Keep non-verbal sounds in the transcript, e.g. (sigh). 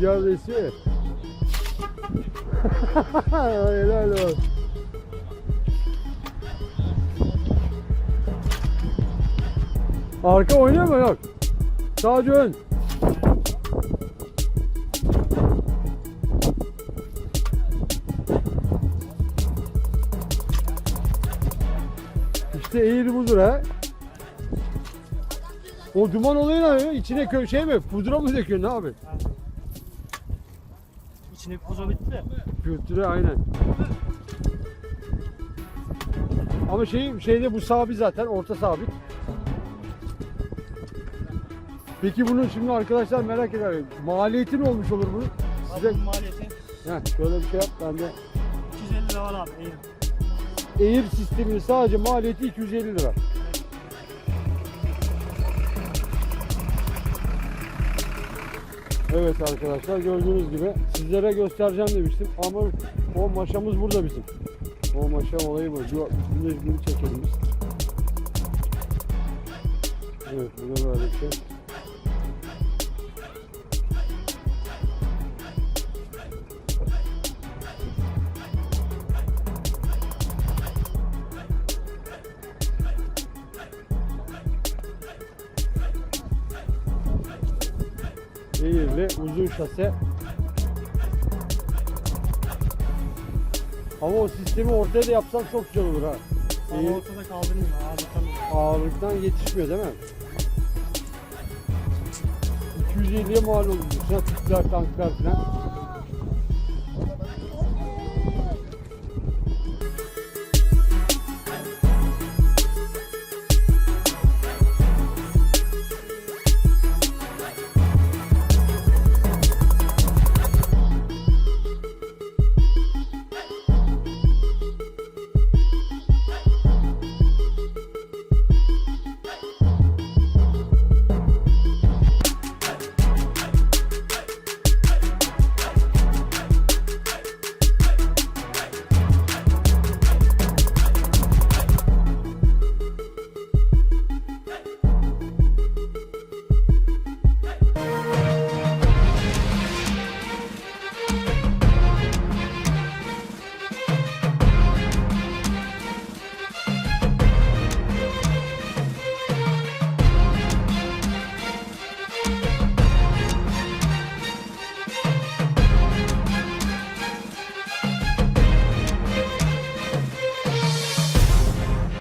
Rüzgar esiyor. (laughs) Helal olsun. Arka oynuyor mu? Yok. Sadece ön. İşte eğri budur ha. O duman olayı ne? İçine şey mi? Pudra mı döküyorsun abi? İçine koza bitti de. Kültüre aynen. Ama şey şeyde bu sabit zaten orta sabit. Peki bunun şimdi arkadaşlar merak eder. Maliyeti ne olmuş olur bunun? Size Abi bunun maliyeti Heh, şöyle bir şey yap ben de. 250 lira var abi. Eğim. Air sisteminin sadece maliyeti 250 lira. Evet arkadaşlar gördüğünüz gibi sizlere göstereceğim demiştim ama o maşamız burada bizim. O maşa olayı bu. Bir çekelim biz. Evet burada böyle bir şey. Eğirli uzun şase. Ama o sistemi ortaya da yapsan çok güzel olur ha. Ama İyi. ortada kaldırmıyor. Ağırlıktan Ağırlıktan yetişmiyor değil mi? 250'ye mal olur. Şuna tüpler, tanklar falan.